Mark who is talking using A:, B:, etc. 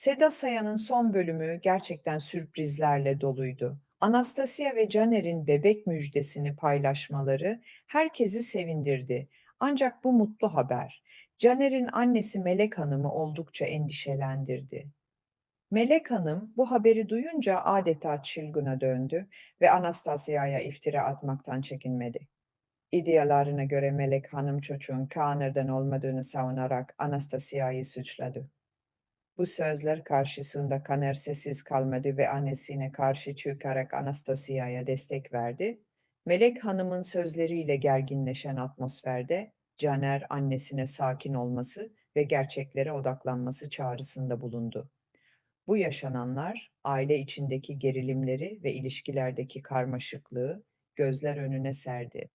A: Seda Sayan'ın son bölümü gerçekten sürprizlerle doluydu. Anastasia ve Caner'in bebek müjdesini paylaşmaları herkesi sevindirdi. Ancak bu mutlu haber Caner'in annesi Melek Hanım'ı oldukça endişelendirdi. Melek Hanım bu haberi duyunca adeta çılgına döndü ve Anastasia'ya iftira atmaktan çekinmedi. İddialarına göre Melek Hanım çocuğun Kaan'dan olmadığını savunarak Anastasia'yı suçladı. Bu sözler karşısında Kaner sessiz kalmadı ve annesine karşı çıkarak Anastasia'ya destek verdi. Melek Hanım'ın sözleriyle gerginleşen atmosferde Caner annesine sakin olması ve gerçeklere odaklanması çağrısında bulundu. Bu yaşananlar aile içindeki gerilimleri ve ilişkilerdeki karmaşıklığı gözler önüne serdi.